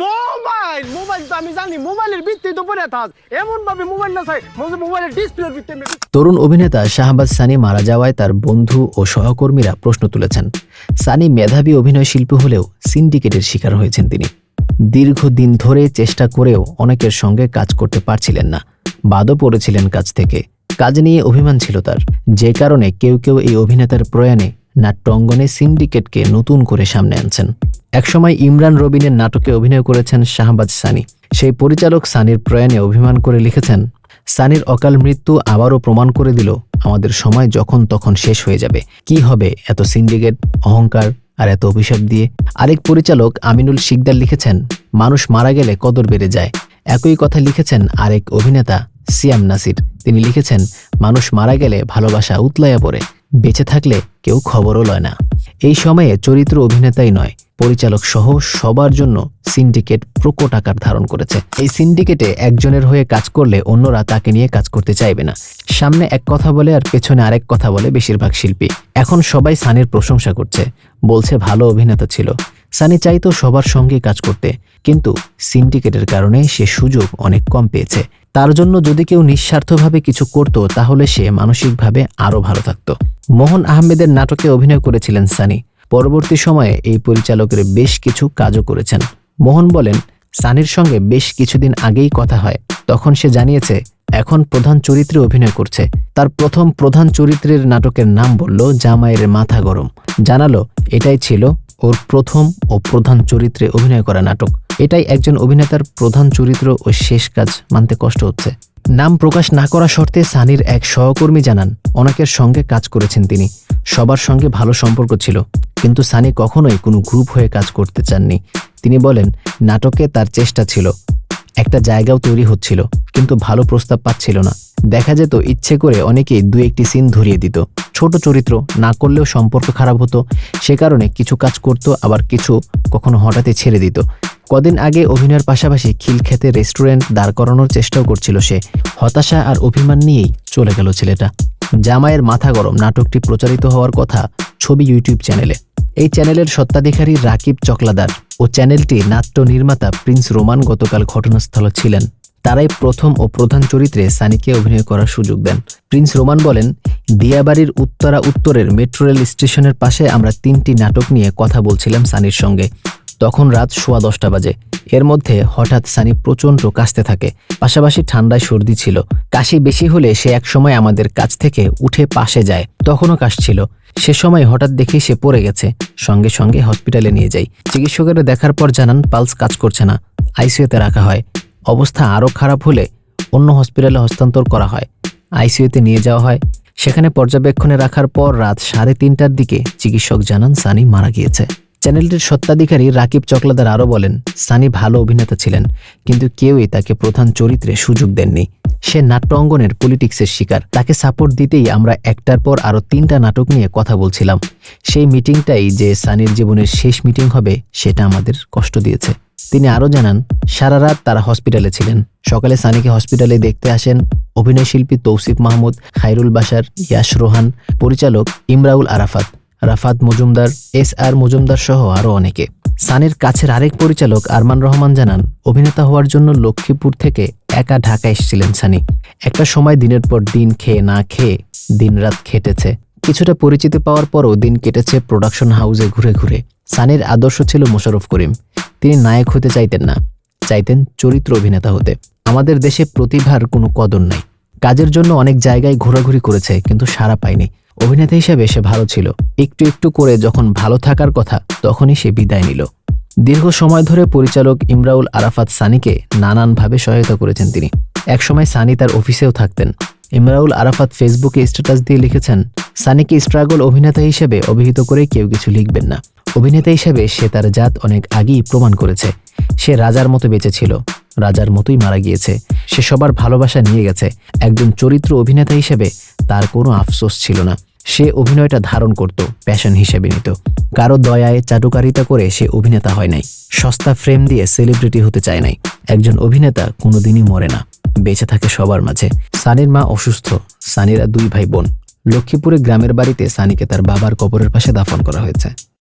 Mobile mobile তো আমি জানি, মোবাইলের ভিত্তি তো পড়ে থাক। এমন ভাবে মোবাইল না চাই মোবাইলের ডিসপ্লের ভিত্তি তরুণ অভিনেতা শাহবাজ সানি মারা যাওয়ায় তার বন্ধু ও সহকর্মীরা প্রশ্ন তুলেছেন। সানি মেধাবী অভিনয় শিল্পী হলেও সিন্ডিকেটের শিকার হয়েছেন তিনি। দীর্ঘদিন ধরে চেষ্টা করেও অনেকের সঙ্গে কাজ করতে পারছিলেন না। বাদও পড়েছিলেন কাজ থেকে। কাজ নিয়ে অভিমান ছিল তার। যে কারণে কেউ কেউ এই অভিনেতার প্রয়াণে নাট্য অঙ্গনে সিন্ডিকেটকে নতুন করে সামনে আনছেন। একসময় ইমরান রবিনের নাটকে অভিনয় করেছেন শাহবাজ সানি। সেই পরিচালক সানির প্রয়াণে অভিমান করে লিখেছেন, সানির অকাল মৃত্যু আবারও প্রমাণ করে দিল আমাদের সময় যখন তখন শেষ হয়ে যাবে। কি হবে এত সিন্ডিকেট, অহংকার আর এত অভিশাপ দিয়ে? আরেক পরিচালক আমিনুল শিকদার লিখেছেন, মানুষ মারা গেলে কদর বেড়ে যায়। একই কথা লিখেছেন আরেক অভিনেতা সিয়াম নাসির। তিনি লিখেছেন, মানুষ মারা গেলে ভালোবাসা উতলাইয়া পড়ে, বেঁচে থাকলে কেউ খবরও লয় না। এই সময়ে চরিত্র অভিনেতাই নয় পরিচালক সহ সবার জন্য সিন্ডিকেট প্রকট আকার ধারণ করেছে। এই সিন্ডিকেটে একজনের হয়ে কাজ করলে অন্যরা তাকে নিয়ে কাজ করতে চাইবে না। সামনে এক কথা বলে আর পেছনে আরেক কথা বলে বেশিরভাগ শিল্পী। এখন সবাই সানির প্রশংসা করছে, বলছে ভালো অভিনেতা ছিল। সানি চাইতো সবার সঙ্গে কাজ করতে, কিন্তু সিন্ডিকেটের কারণে সে সুযোগ অনেক কম পেয়েছে। তার জন্য যদি কেউ নিঃস্বার্থভাবে কিছু করত, তাহলে সে মানসিকভাবে আরও ভালো থাকত। মোহন আহমেদের নাটকে অভিনয় করেছিলেন সানি। পরবর্তী সময়ে এই পরিচালকের বেশ কিছু কাজও করেছেন। মোহন বলেন, সানির সঙ্গে বেশ কিছুদিন আগেই কথা হয়। তখন সে জানিয়েছে, এখন প্রধান চরিত্রে অভিনয় করছে। তার প্রথম প্রধান চরিত্রের নাটকের নাম বলল, জামাইয়ের মাথা গরম। জানালো, এটাই ছিল ওর প্রথম ও প্রধান চরিত্রে অভিনয় করা নাটক। এটাই একজন অভিনেতার প্রধান চরিত্র ও শেষ কাজ মানতে কষ্ট হচ্ছে। নাম প্রকাশ না করা শর্তে সানির এক সহকর্মী জানান, অনেকের সঙ্গে কাজ করেছেন তিনি। সবার সঙ্গে ভালো সম্পর্ক ছিল, কিন্তু সানি কখনোই কোনো গ্রুপ হয়ে কাজ করতে চাননি। তিনি বলেন, নাটকে তার চেষ্টা ছিল, একটা জায়গাও তৈরি হচ্ছিল, কিন্তু ভালো প্রস্তাব পাচ্ছিল না। দেখা যেত ইচ্ছে করে অনেকেই দু একটি সিন ধরিয়ে দিত। ছোট চরিত্র না করলেও সম্পর্ক খারাপ হতো, সে কারণে কিছু কাজ করত, আবার কিছু কখনো হঠাৎই ছেড়ে দিত। কদিন আগে অভিনয়ের পাশাপাশি খিলক্ষেতে রেস্টুরেন্ট দাঁড় করানোর চেষ্টাও করছিল সে। হতাশা আর অভিমান নিয়েই চলে গেল ছেলেটা। জামাইয়ের মাথা গরম, নাটকটি প্রচারিত হওয়ার কথা ছবি ইউটিউব চ্যানেলে। এই চ্যানেলের সত্ত্বাধিকারী রাকিব চকলাদার ও চ্যানেলটি নাট্য নির্মাতা প্রিন্স রোমান গতকাল ঘটনাস্থলে ছিলেন। তারাই প্রথম ও প্রধান চরিত্রে সানিকে অভিনয় করার সুযোগ দেন। প্রিন্স রোমান বলেন, দিয়াবাড়ির উত্তরা উত্তরের মেট্রো রেল স্টেশনের পাশে আমরা তিনটি নাটক নিয়ে কথা বলছিলাম সানির সঙ্গে। তখন রাত সোয়া দশটা বাজে। এর মধ্যে হঠাৎ সানি প্রচণ্ড কাশতে থাকে। পাশাপাশি ঠান্ডায় সর্দি ছিল। কাশি বেশি হলে সে একসময় আমাদের কাছ থেকে উঠে পাশে যায়। তখনও কাশছিল সে সময় হঠাৎ দেখি সে পড়ে গেছে। সঙ্গে সঙ্গে হসপিটালে নিয়ে যাই। চিকিৎসকেরা দেখার পর জানান পালস কাজ করছে না। আইসিইউতে রাখা হয়। অবস্থা আরও খারাপ হলে অন্য হসপিটালে হস্তান্তর করা হয়। আইসিইউতে নিয়ে যাওয়া হয়। সেখানে পর্যবেক্ষণে রাখার পর রাত সাড়ে তিনটার দিকে চিকিৎসক জানান সানি মারা গিয়েছে। চ্যানেলটির সত্ত্বাধিকারী রাকিব চকলাদার আরও বলেন, সানি ভালো অভিনেতা ছিলেন, কিন্তু কেউই তাকে প্রধান চরিত্রে সুযোগ দেননি। সে নাট্য অঙ্গনের পলিটিক্সের শিকার। তাকে সাপোর্ট দিতেই আমরা একটার পর আরও তিনটা নাটক নিয়ে কথা বলছিলাম। সেই মিটিংটাই যে সানির জীবনের শেষ মিটিং হবে, সেটা আমাদের কষ্ট দিয়েছে। তিনি আরও জানান, সারা রাত তারা হসপিটালে ছিলেন। সকালে সানিকে হসপিটালে দেখতে আসেন অভিনয়শিল্পী তৌসিফ মাহমুদ খাইরুল বাসার ইয়াস রোহান, পরিচালক ইমরাউল আরাফাত। রাফাত মজুমদার, এস আর মজুমদার সহ আরও অনেকে। সানির কাছের আরেক পরিচালক আরমান রহমান জানান, অভিনেতা হওয়ার জন্য লক্ষ্মীপুর থেকে একা ঢাকা এসেছিলেন সানি। একটা সময় দিনের পর দিন খেয়ে না খেয়ে দিনরাত খেটেছে। কিছুটা পরিচিতি পাওয়ার পরও দিন কেটেছে প্রোডাকশন হাউসে ঘুরে ঘুরে। সানির আদর্শ ছিল মোশাররফ করিম। তিনি নায়ক হতে চাইতেন না, চাইতেন চরিত্র অভিনেতা হতে। আমাদের দেশে প্রতিভার কোনো কদর নাই। কাজের জন্য অনেক জায়গায় ঘোরাঘুরি করেছে, কিন্তু সাড়া পায়নি। অভিনেতা হিসেবে সে ভালো ছিল। একটু একটু করে যখন ভালো থাকার কথা, তখনই সে বিদায় নিল। দীর্ঘ সময় ধরে পরিচালক ইমরাউল আরাফাত সানিকে নানানভাবে সহায়তা করেছেন তিনি। একসময় সানি তার অফিসেও থাকতেন। ইমরাউল আরাফাত ফেসবুকে স্ট্যাটাস দিয়ে লিখেছেন, সানিকে স্ট্রাগল অভিনেতা হিসেবে অভিহিত করে কেউ কিছু লিখবেন না। অভিনেতা হিসেবে সে তার জাত অনেক আগেই প্রমাণ করেছে। সে রাজার মতো বেঁচে ছিল। রাজার মতোই মারা গিয়েছে। সে সবার ভালোবাসা নিয়ে গেছে। একজন চরিত্র অভিনেতা হিসেবে তার কোনো আফসোস ছিল না। সে অভিনয়টা ধারণ করত প্যাশন হিসেবে নিত। কারও দয়ায় চাটুকারিতা করে সে অভিনেতা হয় নাই। সস্তা ফ্রেম দিয়ে সেলিব্রিটি হতে চায় নাই। একজন অভিনেতা কোনোদিনই মরে না। বেঁচে থাকে সবার মাঝে। সানির মা অসুস্থ। সানিরা দুই ভাই বোন। লক্ষ্মীপুরে গ্রামের বাড়িতে সানিকে তার বাবার কবরের পাশে দাফন করা হয়েছে।